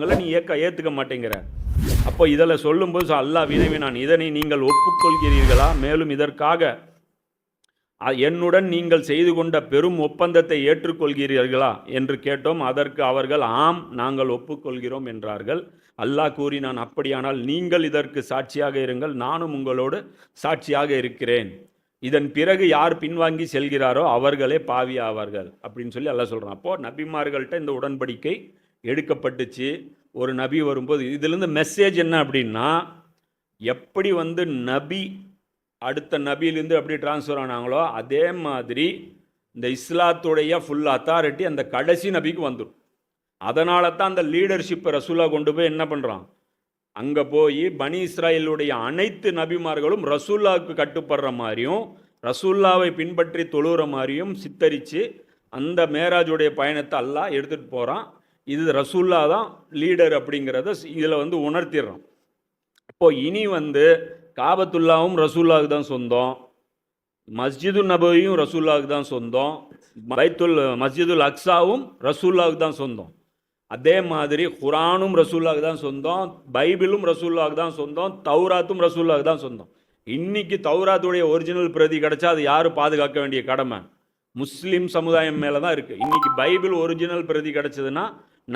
நீ ஏக்க ஏற்றுக்க மாட்டேங்கிற. அப்போ இதில் சொல்லும்போது அல்லாஹ் வினவி நான் இதனை நீங்கள் ஒப்புக்கொள்கிறீர்களா? மேலும் இதற்காக என்னுடன் நீங்கள் செய்து கொண்ட பெரும் ஒப்பந்தத்தை ஏற்றுக்கொள்கிறீர்களா? என்று கேட்டோம். அதற்கு அவர்கள் ஆம் நாங்கள் ஒப்புக்கொள்கிறோம் என்றார்கள். அல்லாஹ் கூறினான் அப்படியானால் நீங்கள் இதற்கு சாட்சியாக இருங்கள். நானும் உங்களோடு சாட்சியாக இருக்கிறேன். இதன் பிறகு யார் பின்வாங்கி செல்கிறாரோ அவர்களே பாவி ஆவார்கள் அப்படின்னு சொல்லி அல்லாஹ் சொல்கிறான் அப்போது நபிமார்கள்ட்ட இந்த உடன்படிக்கை எடுக்கப்பட்டுச்சு. ஒரு நபி வரும்போது இதுலேருந்து மெசேஜ் என்ன அப்படின்னா எப்படி வந்து நபி அடுத்த நபியிலேருந்து எப்படி ட்ரான்ஸ்ஃபர் ஆனாங்களோ அதே மாதிரி இந்த இஸ்லாத்துடைய ஃபுல் அத்தாரிட்டி அந்த கடைசி நபிக்கு வந்துடும் அதனால தான் அந்த லீடர்ஷிப்பை ரசூலா கொண்டு போய் என்ன பண்ணுறான் அங்கே போய் பனி இஸ்ராயலுடைய அனைத்து நபிமார்களும் ரசூல்லாவுக்கு கட்டுப்படுற மாதிரியும் ரசூல்லாவை பின்பற்றி தொழுகிற மாதிரியும் சித்தரித்து அந்த மேராஜுடைய பயணத்தை அல்லாஹ் எடுத்துகிட்டு போகிறான் இது ரசூல்லா தான் லீடர் அப்படிங்கிறத இதில் வந்து உணர்த்திடுறோம். இப்போது இனி வந்து காபத்துல்லாவும் ரசூல்லாவுக்கு தான் சொந்தம். மஸ்ஜிது நபவியும் ரசூல்லாவுக்கு தான் சொந்தம். பைத்துல் மஸ்ஜிதுல் அக்ஸாவும் ரசூல்லாவுக்கு தான் சொந்தம். அதே மாதிரி குரானும் ரசூல்லாவுக்கு தான் சொந்தம். பைபிளும் ரசூல்லாவுக்கு தான் சொந்தம். தௌராத்தும் ரசூல்லாவுக்கு தான் சொந்தம். இன்னைக்கு தௌராத்துடைய ஒரிஜினல் பிரதி கிடைச்சா அது யார் பாதுகாக்க வேண்டிய கடமை? முஸ்லீம் சமுதாயம் மேலே தான் இருக்குது இன்றைக்கி பைபிள் ஒரிஜினல் பிரதி கிடச்சதுன்னா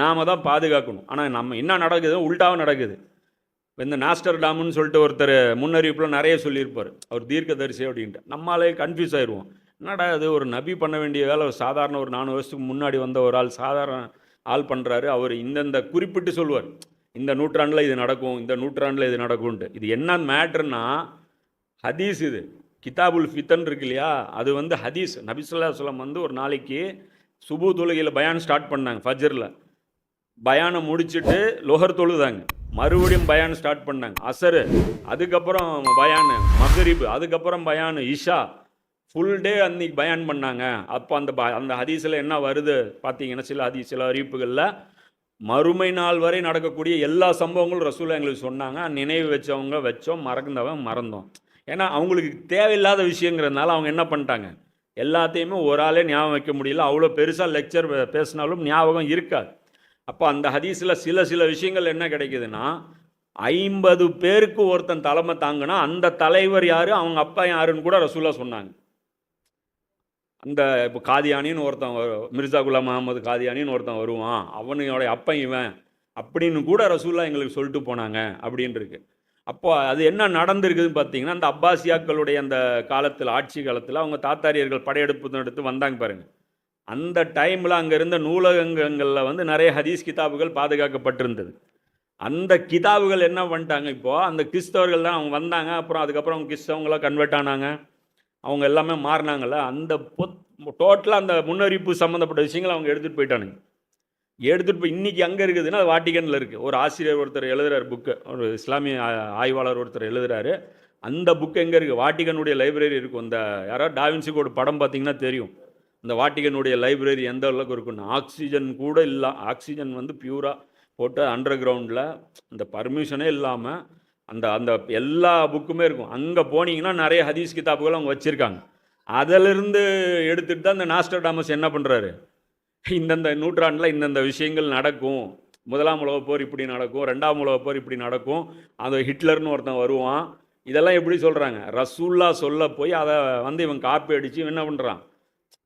நாம தான் பாதுகாக்கணும். ஆனால் நம்ம என்ன நடக்குது உல்டாவும் நடக்குது. இப்போ இந்த நாஸ்டர் டாமுன்னு சொல்லிட்டு ஒருத்தர் முன்னறிவிப்பில் நிறைய சொல்லியிருப்பார். அவர் தீர்க்கதரிசி அப்படின்ட்டு. நம்மளாலே கன்ஃபியூஸ் ஆயிடுவோம் என்னடா அது ஒரு நபி பண்ண வேண்டிய வேலை? ஒரு சாதாரண ஒரு நானூறு வருஷத்துக்கு முன்னாடி வந்த ஒரு ஆள் சாதாரண ஆள் பண்ணுறாரு அவர் இந்தந்த குறிப்பிட்டு சொல்லுவார். இந்த நூற்றாண்டில் இது நடக்கும் இந்த நூற்றாண்டில் இது நடக்கும்ன்ட்டு. இது என்ன மேட்ருன்னா ஹதீஸ் இது. கிதாபுல் ஃபித்தன் இருக்கு இல்லையா? அது வந்து ஹதீஸ். நபிசுல்லா சொல்லம் வந்து ஒரு நாளைக்கு சுபு தொழுகையில் பயான் ஸ்டார்ட் பண்ணாங்க ஃபஜரில். பயானம் முடிச்சுட்டு லொஹர் தொழுதாங்க. மறுபடியும் பயான் ஸ்டார்ட் பண்ணாங்க. அசரு அதுக்கப்புறம் பயானு மகரிபு அதுக்கப்புறம் பயானு இஷா ஃபுல் டே அன்னைக்கு பயான் பண்ணாங்க. அப்போ அந்த ப அந்த ஹதீஸில் என்ன வருது பார்த்தீங்கன்னா சில ஹதீஸ் சில அறிவிப்புகளில் மறுமை நாள் வரை நடக்கக்கூடிய எல்லா சம்பவங்களும் ரசூலா எங்களுக்கு சொன்னாங்க. நினைவு வச்சவங்க வச்சோம் மறந்தவன் மறந்தோம். ஏன்னா அவங்களுக்கு தேவையில்லாத விஷயங்கிறதுனால அவங்க என்ன பண்ணிட்டாங்க? எல்லாத்தையுமே ஒரு ஆளே ஞாபகம் வைக்க முடியல. அவ்வளோ பெருசாக லெக்சர் பேசினாலும் ஞாபகம் இருக்காது. அப்போ அந்த ஹதீஸில் சில சில விஷயங்கள் என்ன கிடைக்குதுன்னா ஐம்பது பேருக்கு ஒருத்தன் தலைமை தாங்கினா அந்த தலைவர் யார் அவங்க அப்பா யாருன்னு கூட ரசூலாக சொன்னாங்க. அந்த இப்போ காதியானின்னு ஒருத்தன் வரு- மிர்சா குலாம் முகமது காதியானின்னு ஒருத்தன் வருவான். அவனுடைய அப்பன் இவன் அப்படின்னு கூட ரசூல்லா எங்களுக்கு சொல்லிட்டு போனாங்க அப்படின்ருக்கு. அப்போ அது என்ன நடந்திருக்குதுன்னு பார்த்தீங்கன்னா அந்த அப்பாசியாக்களுடைய அந்த காலத்தில் ஆட்சி காலத்தில் அவங்க தாத்தாரியர்கள் படையெடுப்பு எடுத்து வந்தாங்க பாருங்கள் அந்த டைமில் அங்கே இருந்த நூலகங்களில் வந்து நிறைய ஹதீஸ் கிதாபுகள் பாதுகாக்கப்பட்டிருந்தது. அந்த கிதாபுகள் என்ன பண்ணிட்டாங்க இப்போது அந்த கிறிஸ்தவர்கள் தான் அவங்க வந்தாங்க அப்புறம் அதுக்கப்புறம் அவங்க கிறிஸ்தவங்களாம் கன்வெர்ட் ஆனாங்க. அவங்க எல்லாமே மாறினாங்கல்ல. அந்த பொத் டோட்டலாக அந்த முன்னறிவிப்பு சம்மந்தப்பட்ட விஷயங்களை அவங்க எடுத்துகிட்டு போயிட்டானுங்க. எடுத்துகிட்டு போய் இன்றைக்கி அங்கே இருக்குதுன்னா அது வாட்டிகனில் இருக்குது ஒரு ஆசிரியர் ஒருத்தர் எழுதுறாரு புக்கு ஒரு இஸ்லாமிய ஆய்வாளர் ஒருத்தர் எழுதுறாரு. அந்த புக் எங்கே இருக்குது வாட்டிகனுடைய லைப்ரரி இருக்கும் அந்த யாராவது டாவின்சிக்கு ஒரு படம் பார்த்தீங்கன்னா தெரியும். இந்த வாட்டிகனுடைய லைப்ரரி எந்த அளவுக்கு இருக்குன்னு ஆக்சிஜன் கூட இல்லை ஆக்சிஜன் வந்து பியூராக போட்டு அண்டர் கிரவுண்டில் அந்த பர்மிஷனே இல்லாமல் அந்த அந்த எல்லா புக்குமே இருக்கும். அங்கே போனீங்கன்னா நிறைய ஹதீஸ் கிதாபுகள் அவங்க வச்சுருக்காங்க. அதிலிருந்து எடுத்துகிட்டு தான் இந்த நாஸ்டர் டாமஸ் என்ன பண்ணுறாரு இந்தந்த நூற்றாண்டில் இந்தந்த விஷயங்கள் நடக்கும். முதலாம் உலக போர் இப்படி நடக்கும் ரெண்டாம் உலக போர் இப்படி நடக்கும் அந்த ஹிட்லர்னு ஒருத்தன் வருவான். இதெல்லாம் எப்படி சொல்கிறாங்க ரசூல்லா சொல்ல போய் அதை வந்து இவன் காப்பி அடித்து இவன் என்ன பண்ணுறான்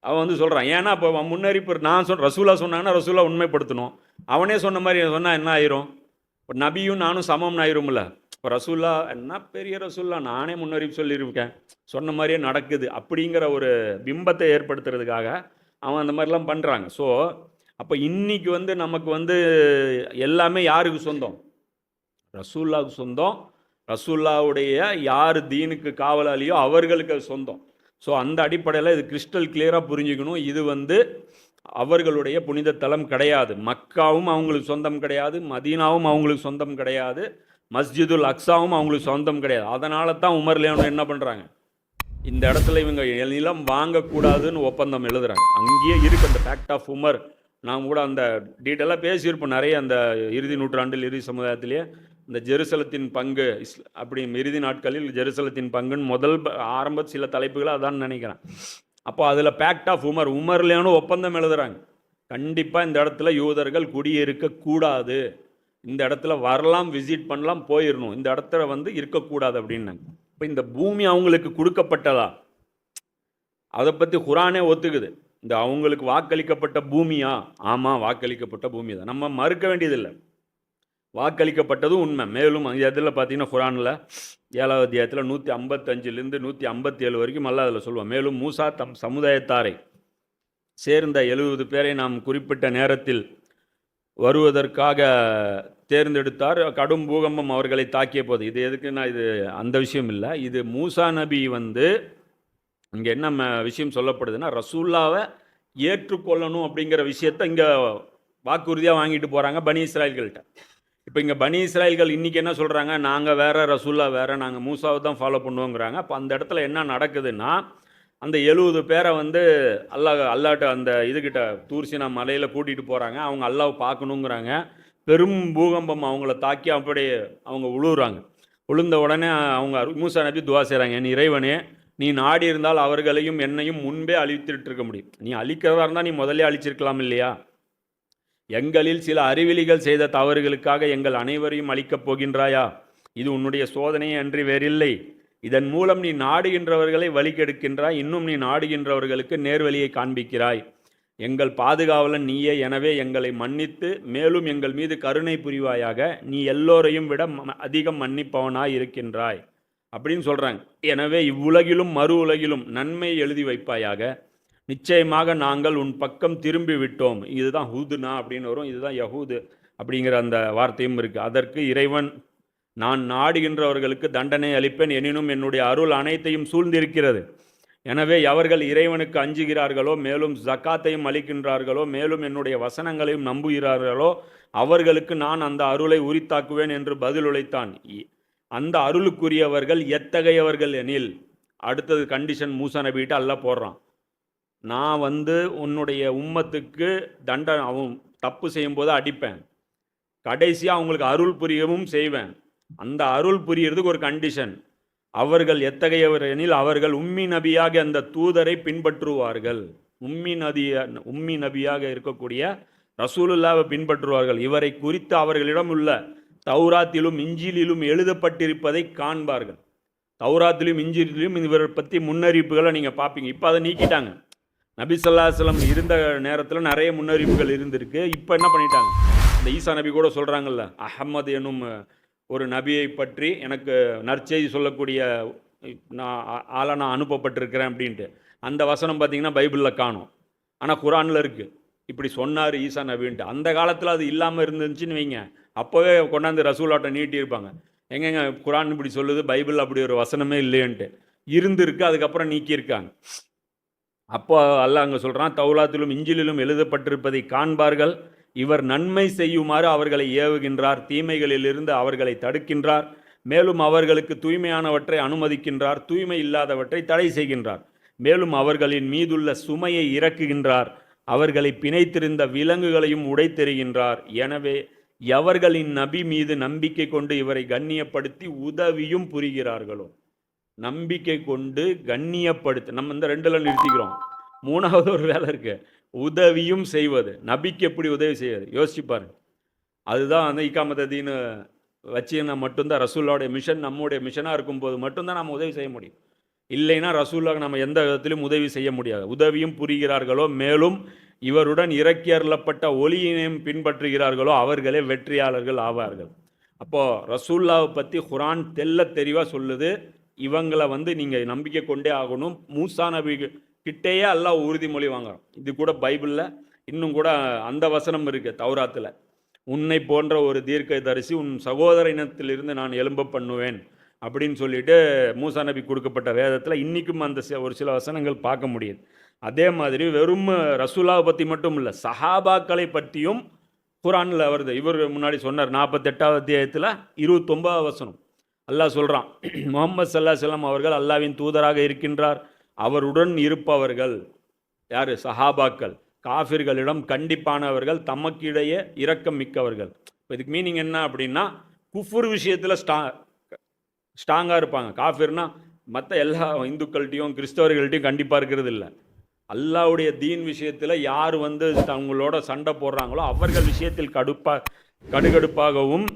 அவன் வந்து சொல்கிறான் ஏன்னா இப்போ அவன் முன்னறிப்பு நான் சொல் ரசூலா சொன்னாங்கன்னா ரசூலா உண்மைப்படுத்தணும். அவனே சொன்ன மாதிரி சொன்னால் என்ன ஆயிரும்? இப்போ நபியும் நானும் சமம்னு ஆயிரும்ல. இப்போ ரசூல்லா என்ன பெரிய ரசூல்லா நானே முன்னறிவு சொல்லியிருக்கேன். சொன்ன மாதிரியே நடக்குது. அப்படிங்கிற ஒரு பிம்பத்தை ஏற்படுத்துறதுக்காக அவன் அந்த மாதிரிலாம் பண்ணுறாங்க ஸோ அப்போ இன்றைக்கி வந்து நமக்கு வந்து எல்லாமே யாருக்கு சொந்தம்? ரசூல்லாவுக்கு சொந்தம். ரசூல்லாவுடைய யார் தீனுக்கு காவலாளியோ அவர்களுக்கு அது சொந்தம். ஸோ அந்த அடிப்படையில் இது கிறிஸ்டல் கிளியராக புரிஞ்சுக்கணும். இது வந்து அவர்களுடைய புனித தலம் கிடையாது. மக்காவும் அவங்களுக்கு சொந்தம் கிடையாது. மதீனாவும் அவங்களுக்கு சொந்தம் கிடையாது. மஸ்ஜிதுல் அக்ஸாவும் அவங்களுக்கு சொந்தம் கிடையாது. அதனால தான் உமர் லியோன் என்ன பண்ணுறாங்க இந்த இடத்துல இவங்க நிலம் வாங்கக்கூடாதுன்னு ஒப்பந்தம் எழுதுறாங்க. அங்கேயே இருக்கு அந்த ஃபேக்ட் ஆஃப் உமர். நாம் கூட அந்த டீட்டெயிலாக பேசியிருப்போம். நிறைய அந்த இறுதி நூற்றாண்டில் இறுதி சமுதாயத்திலேயே. இந்த ஜெருசலத்தின் பங்கு இஸ் அப்படி இறுதி நாட்களில் ஜெருசலத்தின் பங்குன்னு முதல் ப- ஆரம்ப சில தலைப்புகளை அதான் நினைக்கிறேன். அப்போ அதில் பேக்ட் ஆஃப் உமர் உமர்லேன்னு ஒப்பந்தம் எழுதுறாங்க. கண்டிப்பாக இந்த இடத்துல யூதர்கள் குடியிருக்கக்கூடாது இந்த இடத்துல வரலாம் விசிட் பண்ணலாம் போயிடணும் இந்த இடத்துல வந்து இருக்கக்கூடாது அப்படின்னாங்க. இப்போ இந்த பூமி அவங்களுக்கு கொடுக்கப்பட்டதா? அதை பற்றி குரானே ஒத்துக்குது. இந்த அவங்களுக்கு வாக்களிக்கப்பட்ட பூமியா? ஆமாம் வாக்களிக்கப்பட்ட பூமி தான் நம்ம மறுக்க வேண்டியதில்லை. வாக்களிக்கப்பட்டதும் உண்மை. மேலும் அந்த இதில் பார்த்தீங்கன்னா குரானில் ஏழாவது அத்தியாயத்தில் நூற்றி ஐம்பத்தஞ்சிலேருந்து நூற்றி ஐம்பத்தி ஏழு வரைக்கும் அல்ல அதில் சொல்லுவோம் மேலும் மூசா தம் சமுதாயத்தாரை சேர்ந்த எழுபது பேரை நாம் குறிப்பிட்ட நேரத்தில் வருவதற்காக தேர்ந்தெடுத்தார். கடும் பூகம்பம் அவர்களை தாக்கிய போது. இது எதுக்கு நான் இது அந்த விஷயம் இல்லை. இது மூசா நபி வந்து இங்கே என்ன ம- விஷயம் சொல்லப்படுதுன்னா ரசூல்லாவை ஏற்றுக்கொள்ளணும் அப்படிங்கிற விஷயத்த இங்கே வாக்குறுதியாக வாங்கிட்டு போகிறாங்க பனி இஸ்ராயல்கள்கிட்ட இப்போ இங்கே பனி இஸ்ராயல்கள் இன்றைக்கி என்ன சொல்கிறாங்க நாங்கள் வேறு ரசூல்லா வேறு நாங்கள் மூசாவை தான் ஃபாலோ பண்ணுவோங்கிறாங்க. அப்போ அந்த இடத்துல என்ன நடக்குதுன்னா அந்த எழுபது பேரை வந்து அல்லாஹ் அல்லாட்ட அந்த இதுகிட்ட தூர்சினா மலையில் கூட்டிகிட்டு போகிறாங்க அவங்க அல்லாவை பார்க்கணுங்கிறாங்க. பெரும் பூகம்பம் அவங்கள தாக்கி அப்படியே அவங்க உழுவுறாங்க. உளுந்த உடனே அவங்க மூசா நபி துவா செய்கிறாங்க என் இறைவனே நீ நாடி இருந்தால் அவர்களையும் என்னையும் முன்பே அழித்துட்டு இருக்க முடியும். நீ அழிக்கிறதா இருந்தால் நீ முதல்ல அழிச்சிருக்கலாம் இல்லையா? எங்களில் சில அறிவிலிகள் செய்த தவறுகளுக்காக எங்கள் அனைவரையும் அழிக்கப் போகின்றாயா? இது உன்னுடைய சோதனையே அன்றி வேறில்லை. இதன் மூலம் நீ நாடுகின்றவர்களை வழிகெடுக்கின்றாய் இன்னும் நீ நாடுகின்றவர்களுக்கு நேர்வழியை காண்பிக்கிறாய். எங்கள் பாதுகாவலன் நீயே. எனவே எங்களை மன்னித்து மேலும் எங்கள் மீது கருணை புரிவாயாக நீ எல்லோரையும் விட ம- அதிகம் மன்னிப்பவனாய் இருக்கின்றாய். அப்படின்னு சொல்கிறாங்க எனவே இவ்வுலகிலும் மறு உலகிலும் நன்மை எழுதி வைப்பாயாக நிச்சயமாக நாங்கள் உன் பக்கம் திரும்பி விட்டோம் இதுதான் ஹூதுனா அப்படின்னு வரும். இதுதான் யஹூது அப்படிங்கிற அந்த வார்த்தையும் இருக்குது அதற்கு இறைவன் நான் நாடுகின்றவர்களுக்கு தண்டனை அளிப்பேன். எனினும் என்னுடைய அருள் அனைத்தையும் சூழ்ந்திருக்கிறது. எனவே எவர்கள் இறைவனுக்கு அஞ்சுகிறார்களோ மேலும் ஜக்காத்தையும் அளிக்கின்றார்களோ மேலும் என்னுடைய வசனங்களையும் நம்புகிறார்களோ அவர்களுக்கு நான் அந்த அருளை உரித்தாக்குவேன் என்று பதில் உழைத்தான். இ- அந்த அருளுக்குரியவர்கள் எத்தகையவர்கள் எனில்? அடுத்தது கண்டிஷன் மூசா நபிகிட்ட அல்ல போடுறான். நான் வந்து உன்னுடைய உம்மத்துக்கு தண்டனை அவன் தப்பு செய்யும்போது அடிப்பேன். கடைசியாக அவங்களுக்கு அருள் புரியவும் செய்வேன். அந்த அருள் புரியறதுக்கு ஒரு கண்டிஷன் அவர்கள் எத்தகையவர் எனில் அவர்கள் உம்மி நபியாக அந்த தூதரை பின்பற்றுவார்கள். உம்மி நதிய உம்மி நபியாக இருக்கக்கூடிய ரசூலுல்லாவை பின்பற்றுவார்கள். இவரை குறித்து அவர்களிடம் உள்ள தௌராத்திலும் இஞ்சிலிலும் எழுதப்பட்டிருப்பதை காண்பார்கள். தௌராத்திலும் இஞ்சிலிலும் இவரை பற்றி முன்னறிவிப்புகளை நீங்கள் பார்ப்பீங்க இப்போ அதை நீக்கிட்டாங்க. நபி சொல்லாசலம் இருந்த நேரத்தில் நிறைய முன்னறிவிப்புகள் இருந்திருக்கு. இப்போ என்ன பண்ணிட்டாங்க? இந்த ஈசா நபி கூட சொல்கிறாங்கல்ல அஹம்மது என்னும் ஒரு நபியை பற்றி எனக்கு நற்செய்தி சொல்லக்கூடிய நான் ஆளாக நான் அனுப்பப்பட்டிருக்கிறேன் அப்படின்ட்டு. அந்த வசனம் பார்த்தீங்கன்னா பைபிளில் காணும். ஆனால் குரானில் இருக்குது இப்படி சொன்னார் ஈசா நபின்ட்டு. அந்த காலத்தில் அது இல்லாமல் இருந்துச்சுன்னு வைங்க. அப்போவே கொண்டாந்து ரசூலாட்டை நீட்டியிருப்பாங்க எங்கெங்க குரான் இப்படி சொல்லுது பைபிள் அப்படி ஒரு வசனமே இல்லையன்ட்டு. இருந்திருக்கு அதுக்கப்புறம் நீக்கியிருக்காங்க. அப்போ அல்ல அங்கே சொல்கிறான் தௌலாத்திலும் இஞ்சிலிலும் எழுதப்பட்டிருப்பதை காண்பார்கள். இவர் நன்மை செய்யுமாறு அவர்களை ஏவுகின்றார் தீமைகளிலிருந்து அவர்களை தடுக்கின்றார். மேலும் அவர்களுக்கு தூய்மையானவற்றை அனுமதிக்கின்றார் தூய்மை இல்லாதவற்றை தடை செய்கின்றார். மேலும் அவர்களின் மீதுள்ள சுமையை இறக்குகின்றார் அவர்களை பிணைத்திருந்த விலங்குகளையும் உடைத்தெறிகின்றார். எனவே எவர்களின் நபி மீது நம்பிக்கை கொண்டு இவரை கண்ணியப்படுத்தி உதவியும் புரிகிறார்களோ? நம்பிக்கை கொண்டு கண்ணியப்படுத்து நம்ம இந்த ரெண்டுல நிறுத்திக்கிறோம். மூணாவது ஒரு வேலை இருக்கு. உதவியும் செய்வது. நபிக்கு எப்படி உதவி செய்வது? யோசிச்சு பாருங்க. அதுதான் அந்த இக்காமதீன்னு வச்சுன்னா மட்டும்தான் ரசூல்லாவுடைய மிஷன் நம்முடைய மிஷனாக இருக்கும்போது மட்டும்தான் நம்ம உதவி செய்ய முடியும். இல்லைன்னா ரசூல்லாவுக்கு நம்ம எந்த விதத்திலும் உதவி செய்ய முடியாது. உதவியும் புரிகிறார்களோ மேலும் இவருடன் இறக்கி அருளப்பட்ட ஒளியினையும் பின்பற்றுகிறார்களோ அவர்களே வெற்றியாளர்கள் ஆவார்கள். அப்போது ரசூல்லாவை பற்றி குரான் தெல்ல தெளிவாக சொல்லுது. இவங்களை வந்து நீங்கள் நம்பிக்கை கொண்டே ஆகணும். மூசா நபி கிட்டேயே எல்லாம் உறுதிமொழி வாங்குறோம் இது கூட பைபிளில் இன்னும் கூட அந்த வசனம் இருக்குது தௌராத்தில். உன்னை போன்ற ஒரு தீர்க்க தரிசி உன் சகோதர இனத்திலிருந்து நான் எழும்ப பண்ணுவேன் அப்படின்னு சொல்லிட்டு மூசா நபி கொடுக்கப்பட்ட வேதத்தில் இன்றைக்கும் அந்த ஒரு சில வசனங்கள் பார்க்க முடியுது. அதே மாதிரி வெறும் ரசூலாவை பற்றி மட்டும் இல்லை சஹாபாக்களை பற்றியும் குரானில் வருது. இவர் முன்னாடி சொன்னார் நாற்பத்தெட்டாவது அத்தியாயத்தில் இருபத்தொம்பதாவது வசனம். அல்லாஹ் சொல்கிறான் முகமது சல்லா செல்லம் அவர்கள் அல்லாவின் தூதராக இருக்கின்றார். அவருடன் இருப்பவர்கள் யார்? சஹாபாக்கள் காஃபிர்களிடம் கண்டிப்பானவர்கள் தமக்கிடையே இரக்கம் மிக்கவர்கள். இப்போ இதுக்கு மீனிங் என்ன அப்படின்னா குஃபுர் விஷயத்தில் ஸ்டா ஸ்ட்ராங்காக இருப்பாங்க. காஃபிர்னா மற்ற எல்லா இந்துக்கள்கிட்டையும் கிறிஸ்தவர்கள்ட்டையும் கண்டிப்பாக இருக்கிறது இல்லை. அல்லாவுடைய தீன் விஷயத்தில் யார் வந்து தங்களோட சண்டை போடுறாங்களோ அவர்கள் விஷயத்தில் கடுப்பாக கடுகடுப்பாகவும்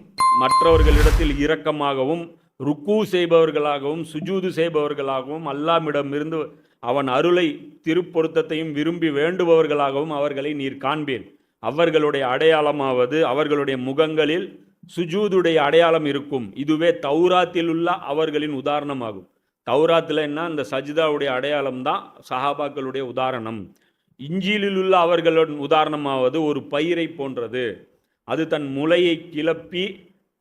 மற்றவர்களிடத்தில் இரக்கமாகவும் ருக்கு செய்பவர்களாகவும் சுஜூது செய்பவர்களாகவும் அல்லாமிடமிருந்து அவன் அருளை திருப்பொருத்தத்தையும் விரும்பி வேண்டுபவர்களாகவும் அவர்களை நீர் காண்பேன் அவர்களுடைய அடையாளமாவது அவர்களுடைய முகங்களில் சுஜூதுடைய அடையாளம் இருக்கும். இதுவே தௌராத்தில் உள்ள அவர்களின் உதாரணமாகும். தௌராத்தில் என்ன? இந்த சஜிதாவுடைய அடையாளம் தான் சஹாபாக்களுடைய உதாரணம். இஞ்சிலில் உள்ள அவர்களுடன் உதாரணமாவது ஒரு பயிரை போன்றது. அது தன் முளையை கிளப்பி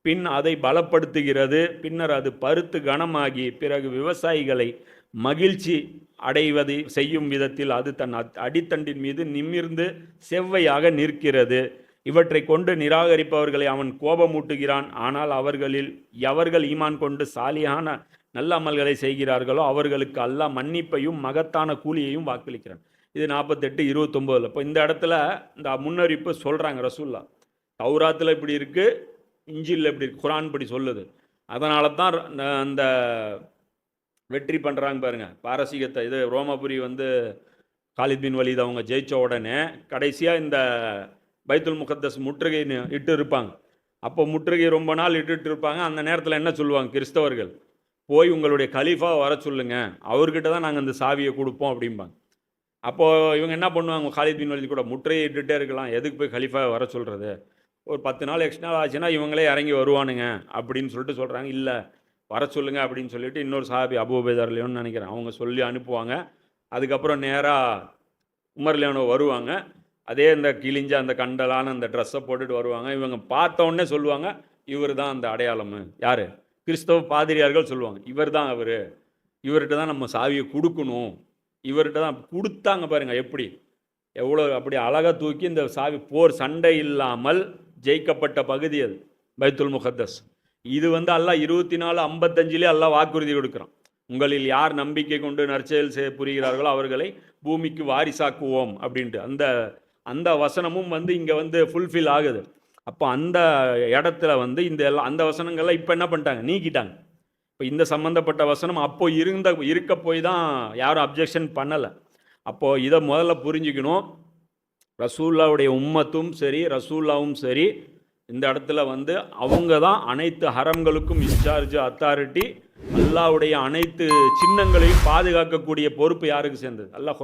பின் அதை பலப்படுத்துகிறது. பின்னர் அது பருத்து கனமாகி பிறகு விவசாயிகளை மகிழ்ச்சி அடைவதை செய்யும் விதத்தில் அது தன் அடித்தண்டின் மீது நிமிர்ந்து செவ்வையாக நிற்கிறது. இவற்றை கொண்டு நிராகரிப்பவர்களை அவன் கோபமூட்டுகிறான். ஆனால் அவர்களில் எவர்கள் ஈமான் கொண்டு சாலியான நல்ல அமல்களை செய்கிறார்களோ அவர்களுக்கு அல்லாஹ் மன்னிப்பையும் மகத்தான கூலியையும் வாக்களிக்கிறான். இது நாற்பத்தெட்டு இருபத்தொம்போதில். இப்போ இந்த இடத்துல இந்த முன்னறிப்பு சொல்கிறாங்க ரசூல்லா தௌராத்தில் இப்படி இருக்குது இஞ்சில் இப்படி குரான் படி சொல்லுது. அதனால தான் அந்த- வெற்றி பண்ணுறாங்க பாருங்கள் பாரசீகத்தை இது ரோமபுரி வந்து காலித் பின் வலீத் அவங்க ஜெயித்த உடனே கடைசியாக இந்த பைத்துல் முகத்தஸ் முற்றுகை இட்டு இருப்பாங்க. அப்போ முற்றுகை ரொம்ப நாள் இட்டுட்டு இருப்பாங்க. அந்த நேரத்தில் என்ன சொல்லுவாங்க கிறிஸ்தவர்கள்? போய் உங்களுடைய கலீஃபா வர சொல்லுங்க. அவர்கிட்ட தான் நாங்கள் இந்த சாவியை கொடுப்போம் அப்படிம்பாங்க. அப்போது இவங்க என்ன பண்ணுவாங்க? காலித் பின் வலீத் கூட முற்றுகை இட்டுகிட்டே இருக்கலாம். எதுக்கு போய் கலீஃபா வர சொல்கிறது ஒரு பத்து நாள் எக்ஸ்ட்ரா ஆச்சுன்னா இவங்களே இறங்கி வருவானுங்க அப்படின்னு சொல்லிட்டு சொல்கிறாங்க இல்லை வர சொல்லுங்கள் அப்படின்னு சொல்லிட்டு இன்னொரு சாபி அபூபேதர்லேயோன்னு நினைக்கிறேன். அவங்க சொல்லி அனுப்புவாங்க. அதுக்கப்புறம் நேராக உமர் வருவாங்க. அதே இந்த கிழிஞ்ச அந்த கண்டலான அந்த ட்ரெஸ்ஸை போட்டுட்டு வருவாங்க. இவங்க பார்த்தோன்னே சொல்லுவாங்க இவர் தான் அந்த அடையாளம் யார்? கிறிஸ்தவ பாதிரியார்கள் சொல்லுவாங்க. இவர் தான் அவர். இவர்கிட்ட தான் நம்ம சாவியை கொடுக்கணும். இவர்கிட்ட தான் கொடுத்தாங்க பாருங்கள் எப்படி? எவ்வளோ அப்படி அழகாக தூக்கி இந்த சாவி போர் சண்டை இல்லாமல் ஜெயிக்கப்பட்ட பகுதி அது பைத்துல் முகத்தஸ். இது வந்து அல்லாஹ் இருபத்தி நாலு ஐம்பத்தஞ்சிலே அல்லாஹ் வாக்குறுதி கொடுக்குறான். உங்களில் யார் நம்பிக்கை கொண்டு நற்செயல் செய்ய புரிகிறார்களோ அவர்களை பூமிக்கு வாரிசாக்குவோம் அப்படின்ட்டு. அந்த அந்த வசனமும் வந்து இங்கே வந்து ஃபுல்ஃபில் ஆகுது. அப்போ அந்த இடத்துல வந்து இந்த எல்லாம் அந்த வசனங்கள்லாம் இப்போ என்ன பண்ணிட்டாங்க? நீக்கிட்டாங்க. இப்போ இந்த சம்மந்தப்பட்ட வசனம் அப்போது இருந்த இருக்க போய் தான் யாரும் அப்ஜெக்ஷன் பண்ணலை. அப்போது இதை முதல்ல புரிஞ்சுக்கணும். ரசூல்லாவுடைய உம்மத்தும் சரி ரசூல்லாவும் சரி இந்த இடத்துல வந்து அவங்க தான் அனைத்து ஹரம்களுக்கும் இன்சார்ஜ் அத்தாரிட்டி அல்லாவுடைய அனைத்து சின்னங்களையும் பாதுகாக்கக்கூடிய பொறுப்பு யாருக்கு சேர்ந்தது? அல்லாஹ்